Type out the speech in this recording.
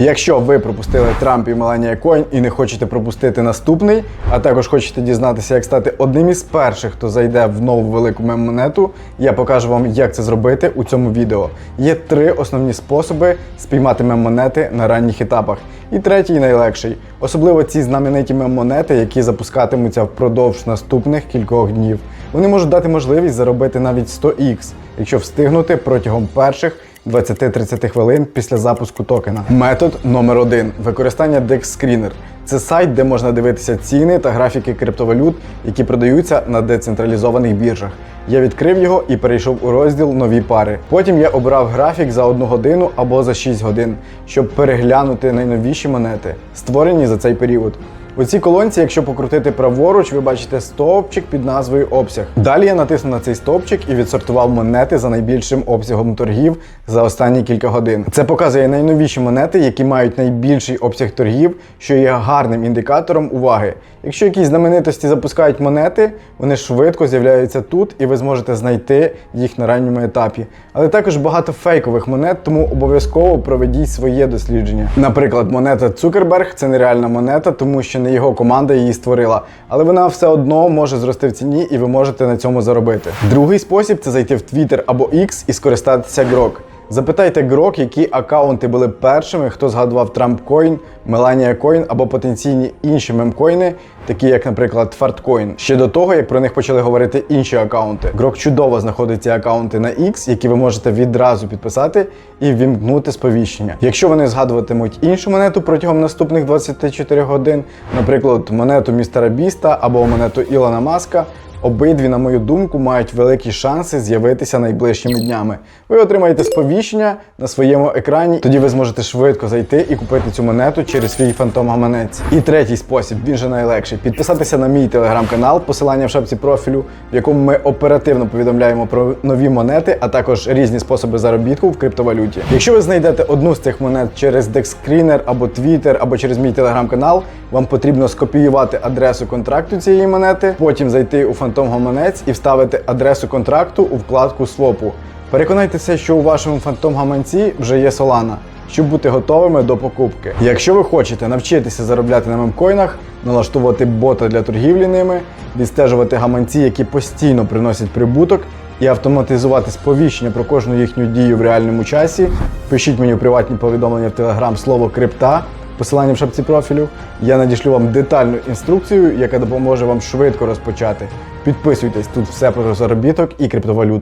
Якщо ви пропустили Трамп і Меланія Койн і не хочете пропустити наступний, а також хочете дізнатися, як стати одним із перших, хто зайде в нову велику мем-монету, я покажу вам, як це зробити у цьому відео. Є три основні способи спіймати мем-монети на ранніх етапах. І третій найлегший. Особливо ці знамениті мем-монети, які запускатимуться впродовж наступних кількох днів. Вони можуть дати можливість заробити навіть 100х, якщо встигнути протягом перших 20-30 хвилин після запуску токена. Метод номер один використання DEX Screener. Це сайт, де можна дивитися ціни та графіки криптовалют, які продаються на децентралізованих біржах. Я відкрив його і перейшов у розділ Нові пари. Потім я обрав графік за 1 годину або за 6 годин, щоб переглянути найновіші монети, створені за цей період. У цій колонці, якщо покрутити праворуч, ви бачите стовпчик під назвою обсяг. Далі я натиснув на цей стовпчик і відсортував монети за найбільшим обсягом торгів за останні кілька годин. Це показує найновіші монети, які мають найбільший обсяг торгів, що є гарним індикатором уваги. Якщо якісь знаменитості запускають монети, вони швидко з'являються тут, і ви зможете знайти їх на ранньому етапі. Але також багато фейкових монет, тому обов'язково проведіть своє дослідження. Наприклад, монета Цукерберг це нереальна монета, тому що не його команда її створила, але вона все одно може зрости в ціні, і ви можете на цьому заробити. Другий спосіб це зайти в Twitter або X і скористатися Grok. Запитайте Grok, які акаунти були першими, хто згадував Coin, Melania Coin або потенційні інші мемкоїни, такі як, наприклад, Fartcoin, ще до того, як про них почали говорити інші акаунти. Grok чудово знаходить ці акаунти на X, які ви можете відразу підписати і ввімкнути сповіщення. Якщо вони згадуватимуть іншу монету протягом наступних 24 годин, наприклад, монету містера Біста або монету Ілона Маска. Обидві, на мою думку, мають великі шанси з'явитися найближчими днями. Ви отримаєте сповіщення на своєму екрані, тоді ви зможете швидко зайти і купити цю монету через свій фантом гаманець. І третій спосіб, він же найлегший. Підписатися на мій телеграм-канал, посилання в шапці профілю, в якому ми оперативно повідомляємо про нові монети, а також різні способи заробітку в криптовалюті. Якщо ви знайдете одну з цих монет через DexScreener або Twitter, або через мій телеграм-канал, вам потрібно скопіювати адресу контракту цієї монети, потім зайти у фантом гаманець і вставити адресу контракту у вкладку свопу. Переконайтеся, що у вашому фантом гаманці вже є Solana, щоб бути готовими до покупки. Якщо ви хочете навчитися заробляти на мемкоїнах, налаштовувати бота для торгівлі ними, відстежувати гаманці, які постійно приносять прибуток, і автоматизувати сповіщення про кожну їхню дію в реальному часі, пишіть мені в приватні повідомлення в телеграм слово крипта. Посилання в шапці профілю. Я надішлю вам детальну інструкцію, яка допоможе вам швидко розпочати. Підписуйтесь тут все про заробіток і криптовалюту.